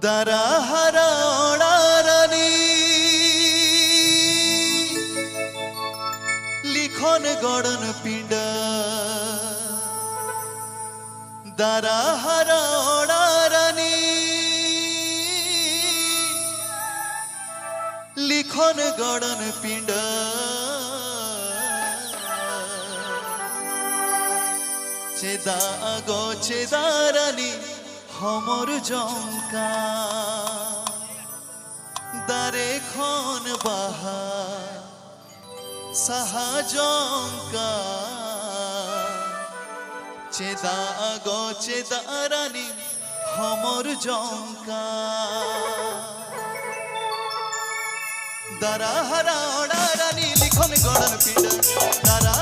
দ্বারা হারা লিখন গড়ন পিণ্ড। দ্বারা হারা লিখন গড়ন পিণ্ড। চেদা গো চেদারানী খমর জমকা দারে খন বাহা সাহা জঙ্কা চেদা আগ চেদা রানী হমর জঙ্কা দারা হারা রানী, লিখন গড়ার পিড়া দারা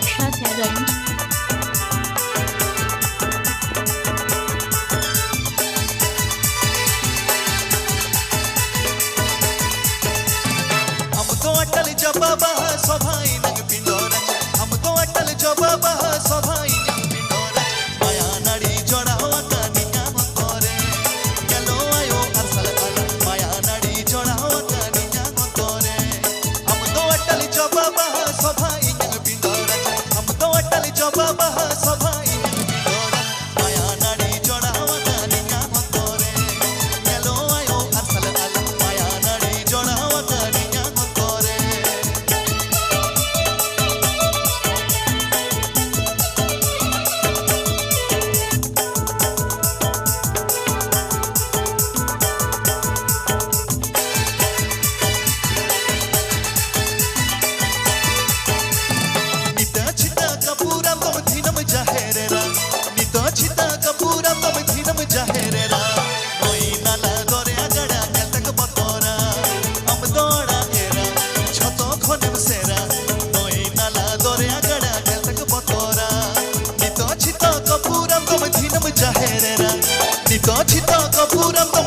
रिक्शा से आ जाएंगे तो अटल जब सभा দৌড়া এরা যত খনেম সেরা নই নালা দরে আগড়া গেলক বতরা নিত ছিত কপুরম তম ধিনম জাহেরেরা নিত ছিত কপুরম তম